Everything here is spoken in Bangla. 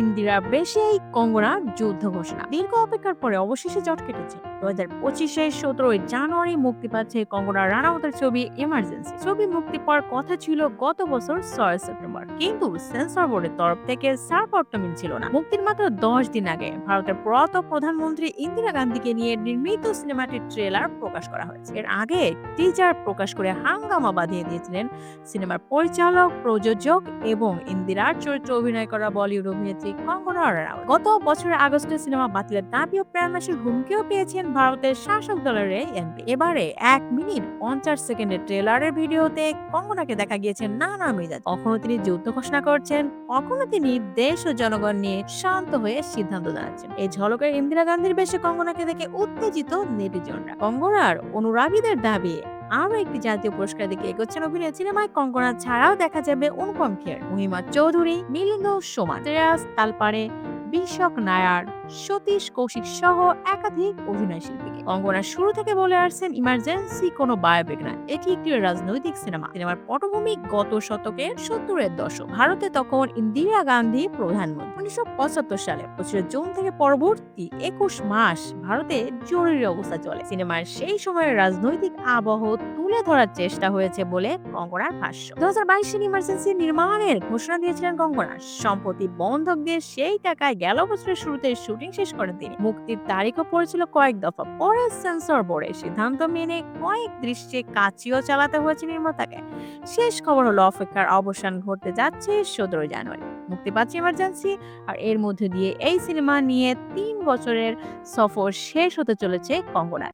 ইন্দিরা বেশেই কঙ্গনার যুদ্ধ ঘোষণা। দীর্ঘ অপেক্ষার পরে অবশেষে জট কেটেছে। দু হাজার পঁচিশে সতেরোই জানুয়ারি মুক্তি পাচ্ছে কঙ্গনা রানাউতের ছবি ইমার্জেন্সি ছবি মুক্তি পাওয়ার কথা ছিল গত বছর ছয় সেপ্টেম্বর। কিন্তু সেন্সর বোর্ডের তরফ থেকে ছাড়পত্র মিলছিল না। মুক্তির মাত্র দশ দিন আগে ভারতের প্রয়াত প্রধানমন্ত্রী ইন্দিরা গান্ধীকে নিয়ে নির্মিত সিনেমাটির ট্রেলার প্রকাশ করা হয়েছে। এর আগে টিজার প্রকাশ করে হাঙ্গামা বাঁধিয়ে দিয়েছিলেন সিনেমার পরিচালক, প্রযোজক এবং ইন্দিরার চরিত্রে অভিনয় করা বলিউড অভিনেত্রী কঙ্গনা রানাউত গত বছরের আগস্টে সিনেমা বাতিলের দাবি ও প্রাণনাশের হুমকিও পেয়েছেন ভারতের শাসক দলের এমপি। এবারে এক মিনিট পঞ্চাশ সেকেন্ডের ট্রেলারের ভিডিওতে কঙ্গনাকে দেখা গিয়েছে নানা মেজাজ। কখনো তিনি যুদ্ধ ঘোষণা করছেন, কখনো তিনি দেশ ও জনগণ নিয়ে শান্ত হয়ে সিদ্ধান্ত জানাচ্ছেন। এই ঝলকের ইন্দিরা গান্ধীর বেশে কঙ্গনাকে দেখে উত্তেজিত নেটিজনরা। কঙ্গনার অনুরাগীদের দাবি আরও একটি জাতীয় পুরস্কার দিকে এগোচ্ছেন অভিনয় সিনেমায়। কঙ্কনা ছাড়াও দেখা যাবে অনুপম খের মহিমা চৌধুরী, মিলিন্দ সোমা শ্রেয়াস তালপাড়ে, বিশক নায়ার। সতীশ কৌশিক সহ একাধিক অভিনয় শিল্পীকে। কঙ্গনা শুরু থেকে বলে আসছেন, ইমার্জেন্সি কোনো বায়োপিক না, এটি একটি রাজনৈতিক সিনেমা। সিনেমার পটভূমি গত শতকের সত্তরের দশক। ভারতে তখন ইন্দিরা গান্ধী প্রধানমন্ত্রী। উনিশশো পঁচাত্তর সালে পঁচিশে জুন থেকে পরবর্তী একুশ মাস ভারতে জরুরি অবস্থা চলে। সিনেমার সেই সময়ের রাজনৈতিক আবহ তুলে ধরার চেষ্টা হয়েছে বলে কঙ্গনার ভাষ্য। দু হাজার বাইশের ইমার্জেন্সি নির্মাণের ঘোষণা দিয়েছিলেন কঙ্গনা সম্পত্তি বন্ধক দিয়ে সেই টাকায় গেল বছরের শুরুতে শুটিং শেষ করেন তিনি মুক্তির তারিখও পড়েছিল কয়েক দফা। পরে সেন্সর বোর্ডে সিদ্ধান্ত মেনে কয়েক দৃশ্যে কাচিও চালাতে হয়েছে নির্মাতাকে। শেষ খবর হলো অপেক্ষার অবসান ঘটতে যাচ্ছে সতেরো জানুয়ারি। মুক্তি পাচ্ছে এমার্জেন্সি আর এর মধ্যে দিয়ে এই সিনেমা নিয়ে তিন বছরের সফর শেষ হতে চলেছে কঙ্গনার।